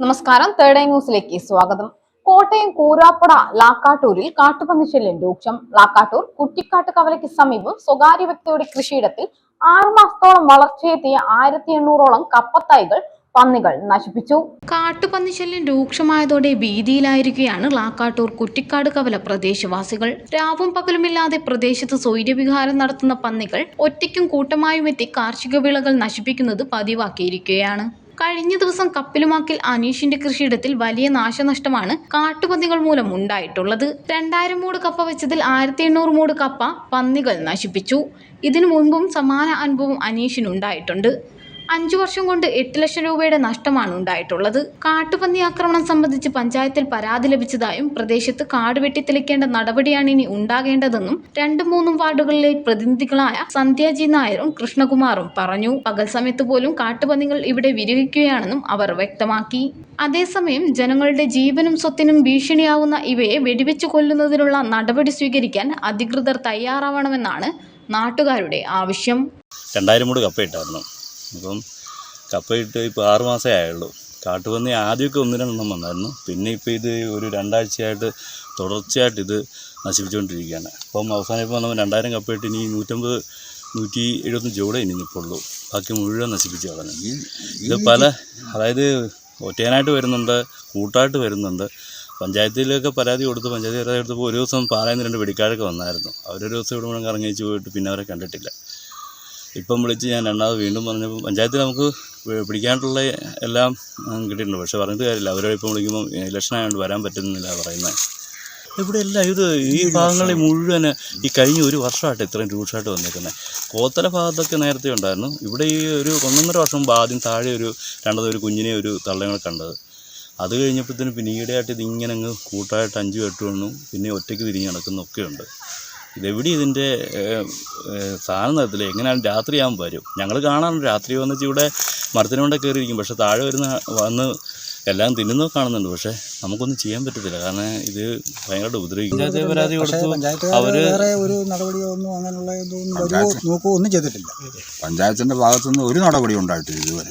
നമസ്കാരം. തേർഡ് ന്യൂസിലേക്ക് സ്വാഗതം. കോട്ടയം കൂരാപ്പുഴ ലാക്കാട്ടൂരിൽ കാട്ടുപന്നിശല്യം രൂക്ഷം. ലാക്കാട്ടൂർ കുറ്റിക്കാട്ട് കവലയ്ക്ക് സമീപം സ്വകാര്യ വ്യക്തിയുടെ കൃഷിയിടത്തിൽ ആറുമാസത്തോളം വളർച്ചയെത്തിയ ആയിരത്തി എണ്ണൂറോളം കപ്പത്തൈകൾ പന്നികൾ നശിപ്പിച്ചു. കാട്ടുപന്നിശല്യം രൂക്ഷമായതോടെ ഭീതിയിലായിരിക്കുകയാണ് ലാക്കാട്ടൂർ കുറ്റിക്കാട് കവല പ്രദേശവാസികൾ. രാവും പകലുമില്ലാതെ പ്രദേശത്ത് സൗര്യവിഹാരം നടത്തുന്ന പന്നികൾ ഒറ്റയ്ക്കും കൂട്ടമായും എത്തി കാർഷിക വിളകൾ നശിപ്പിക്കുന്നത് പതിവാക്കിയിരിക്കുകയാണ്. കഴിഞ്ഞ ദിവസം കപ്പിലുമാക്കിൽ അനീഷിന്റെ കൃഷിയിടത്തിൽ വലിയ നാശനഷ്ടമാണ് കാട്ടുപന്നികൾ മൂലം ഉണ്ടായിട്ടുള്ളത്. രണ്ടായിരം മൂട് കപ്പ വെച്ചതിൽ ആയിരത്തി എണ്ണൂറ് മൂട് കപ്പ പന്നികൾ നശിപ്പിച്ചു. ഇതിനു മുൻപും സമാന അനുഭവം അനീഷിനുണ്ടായിട്ടുണ്ട്. അഞ്ചു വർഷം കൊണ്ട് എട്ട് ലക്ഷം രൂപയുടെ നഷ്ടമാണ് ഉണ്ടായിട്ടുള്ളത്. കാട്ടുപന്നി ആക്രമണം സംബന്ധിച്ച് പഞ്ചായത്തിൽ പരാതി ലഭിച്ചതായും പ്രദേശത്ത് കാട് വെട്ടിത്തെളിക്കേണ്ട നടപടിയാണ് ഇനി ഉണ്ടാകേണ്ടതെന്നും രണ്ടും മൂന്നും വാർഡുകളിലെ പ്രതിനിധികളായ സന്ധ്യാജി നായരും കൃഷ്ണകുമാറും പറഞ്ഞു. പകൽ സമയത്ത് പോലും കാട്ടുപന്നികൾ ഇവിടെ വിരഹിക്കുകയാണെന്നും അവർ വ്യക്തമാക്കി. അതേസമയം ജനങ്ങളുടെ ജീവനും സ്വത്തിനും ഭീഷണിയാവുന്ന ഇവയെ വെടിവെച്ചു കൊല്ലുന്നതിനുള്ള നടപടി സ്വീകരിക്കാൻ അധികൃതർ തയ്യാറാവണമെന്നാണ് നാട്ടുകാരുടെ ആവശ്യം. രണ്ടായിരം മൂട് കപ്പയിട്ടായിരുന്നു അപ്പം കപ്പയിട്ട് ഇപ്പോൾ ആറ് മാസമേ ആയുള്ളൂ. കാട്ടുപന്നി ആദ്യമൊക്കെ ഒന്ന് രണ്ടെണ്ണം വന്നായിരുന്നു. പിന്നെ ഇപ്പോൾ ഇത് ഒരു രണ്ടാഴ്ചയായിട്ട് തുടർച്ചയായിട്ട് ഇത് നശിപ്പിച്ചുകൊണ്ടിരിക്കുകയാണ്. അപ്പം അവസാനം ഇപ്പോൾ നമ്മൾ രണ്ടായിരം കപ്പയിട്ട് ഇനി നൂറ്റമ്പത് നൂറ്റി എഴുപത്തഞ്ച് ജോടെ ഇനി നിൽപ്പുള്ളൂ ബാക്കി മുഴുവൻ നശിപ്പിച്ച് കളഞ്ഞു. ഇത് പല അതായത് ഒറ്റയനായിട്ട് വരുന്നുണ്ട് കൂട്ടായിട്ട് വരുന്നുണ്ട്. പഞ്ചായത്തിലൊക്കെ പരാതി കൊടുത്ത് പഞ്ചായത്ത് പരാതി കൊടുത്തപ്പോൾ ഒരു ദിവസം പാലായിൽ രണ്ട് വെടിക്കാഴൊക്കെ വന്നായിരുന്നു. അവരൊരു ദിവസം ഇവിടെ മുഴുവൻ കറങ്ങിച്ച് പോയിട്ട് പിന്നെ അവരെ കണ്ടിട്ടില്ല. ഇപ്പം വിളിച്ച് ഞാൻ രണ്ടാമത് വീണ്ടും പറഞ്ഞപ്പോൾ പഞ്ചായത്തിൽ നമുക്ക് പിടിക്കാനുള്ള എല്ലാം കിട്ടിയിട്ടുണ്ട്. പക്ഷേ പറഞ്ഞിട്ട് കാര്യമില്ല. അവരോട് ഇപ്പം വിളിക്കുമ്പോൾ ഇലക്ഷൻ ആയതുകൊണ്ട് വരാൻ പറ്റുന്നില്ല പറയുന്നത്. ഇവിടെ എല്ലാം ഇത് ഈ ഭാഗങ്ങളിൽ മുഴുവൻ ഈ കഴിഞ്ഞ ഒരു വർഷമായിട്ട് ഇത്രയും രൂക്ഷമായിട്ട് വന്നിരിക്കുന്നത് കോത്തല ഭാഗത്തൊക്കെ നേരത്തെ ഉണ്ടായിരുന്നു. ഇവിടെ ഈ ഒരു ഒന്നൊന്നര വർഷം മുമ്പ് ആദ്യം താഴെ ഒരു രണ്ടത് ഒരു കുഞ്ഞിനെ ഒരു തള്ളങ്ങളെ കണ്ടത്. അത് കഴിഞ്ഞപ്പോഴത്തേനും പിന്നീടായിട്ട് ഇതിങ്ങനെ ഇത് ഇങ്ങനെ അങ്ങ് കൂട്ടായിട്ട് അഞ്ചും എട്ടും എണ്ണും പിന്നെ ഒറ്റയ്ക്ക് തിരിഞ്ഞ് നടക്കുന്നൊക്കെ ഉണ്ട് ഇതെവിടെ ഇതിന്റെ സാധനം തരത്തില്ല എങ്ങനെയാണ് രാത്രിയാകുമ്പോൾ വരും. ഞങ്ങൾ കാണാറുണ്ട് രാത്രി വന്നിട്ട് ഇവിടെ മരത്തിന് കൊണ്ടേ കയറിയിരിക്കും. പക്ഷേ താഴെ വരുന്ന വന്ന് എല്ലാം തിന്നുന്നത് കാണുന്നുണ്ട്. പക്ഷേ നമുക്കൊന്നും ചെയ്യാൻ പറ്റത്തില്ല. കാരണം ഇത് ഭയങ്കരമായിട്ട് ഉപദ്രവിക്കും. പഞ്ചായത്ത് പരാതി കൊടുത്തു. അവർ ഒരു നടപടിയോ ഒന്നും അങ്ങനെയുള്ള നോക്കുകയോ ഒന്നും ചെയ്തിട്ടില്ല. പഞ്ചായത്തിന്റെ ഭാഗത്തുനിന്ന് ഒരു നടപടി ഉണ്ടായിട്ടില്ല ഇതുവരെ.